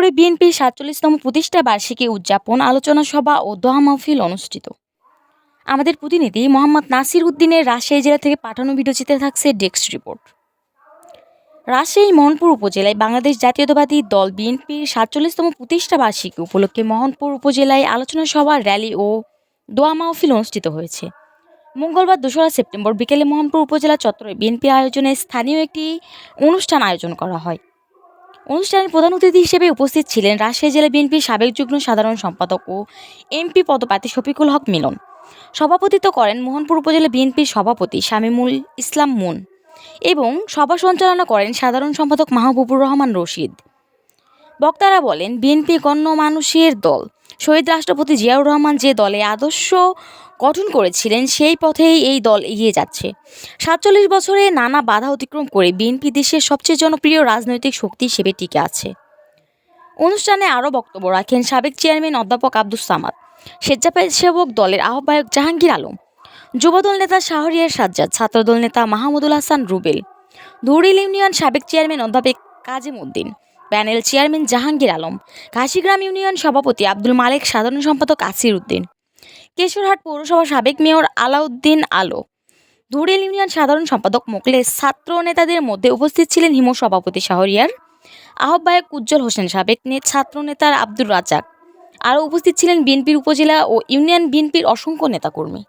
মোহাম্মদপুরে বিএনপির সাতচল্লিশতম প্রতিষ্ঠা বার্ষিকী উদযাপন আলোচনা সভা ও দোয়া মাহফিল অনুষ্ঠিত। আমাদের প্রতিনিধি মোহাম্মদ নাসির উদ্দিনের রাজশাহী জেলা থেকে পাঠানো ভিডিওচিত্রে থাকছে ডেস্ক রিপোর্ট। রাজশাহী মোহনপুর উপজেলায় বাংলাদেশ জাতীয়তাবাদী দল বিএনপির সাতচল্লিশতম প্রতিষ্ঠা বার্ষিকী উপলক্ষে মোহনপুর উপজেলায় আলোচনা সভা, র্যালি ও দোয়া মাহফিল অনুষ্ঠিত হয়েছে। মঙ্গলবার দোসরা সেপ্টেম্বর বিকেলে মোহনপুর উপজেলা চত্বরে বিএনপির আয়োজনে স্থানীয় একটি অনুষ্ঠান আয়োজন করা হয়। অনুষ্ঠানের প্রধান অতিথি হিসেবে উপস্থিত ছিলেন রাজশাহী জেলা বিএনপির সাবেক যুগ্ম সাধারণ সম্পাদক ও এমপি পদপ্রার্থী শফিকুল হক মিলন। সভাপতিত্ব করেন মোহনপুর উপজেলা বিএনপির সভাপতি শামীমুল ইসলাম মুন এবং সভা সঞ্চালনা করেন সাধারণ সম্পাদক মাহবুবুর রহমান রশিদ। বক্তারা বলেন, বিএনপি গণ্য মানুষের দল। শহীদ রাষ্ট্রপতি জিয়াউর রহমান যে দলে আদর্শ গঠন করেছিলেন সেই পথেই এই দল এগিয়ে যাচ্ছে। সাতচল্লিশ বছরে নানা বাধা অতিক্রম করে বিএনপি দেশের সবচেয়ে জনপ্রিয় রাজনৈতিক শক্তি হিসেবে টিকে আছে। অনুষ্ঠানে আরও বক্তব্য রাখেন সাবেক চেয়ারম্যান অধ্যাপক আব্দুস সামাদ, স্বেচ্ছাসেবক দলের আহ্বায়ক জাহাঙ্গীর আলম, যুবদল নেতা শাহরিয়ার সাজ্জাদ, ছাত্রদল নেতা মাহমুদুল হাসান রুবেল ধুরিল ইউনিয়ন সাবেক চেয়ারম্যান অধ্যাপক Kazim Uddin, panel chairman Jahangir Alam, Kashigram union সভাপতি আব্দুল মালেক, সাধারণ সম্পাদক আসির উদ্দিন। কেশরহাট পৌরসভার সাবেক মেয়র আলাউদ্দিন আলো। ধুরিল ইউনিয়ন সাধারণ সম্পাদক মোকলেশ ছাত্র নেতাদের মধ্যে উপস্থিত ছিলেন হিমু সভাপতি শাহরিয়ার, আহ্বায়ক উজ্জ্বল হোসেন সাবেক ছাত্র নেতার আব্দুর রাজাক আরও উপস্থিত ছিলেন বিএনপির উপজেলা ও ইউনিয়ন বিএনপির অসংখ্য নেতাকর্মী।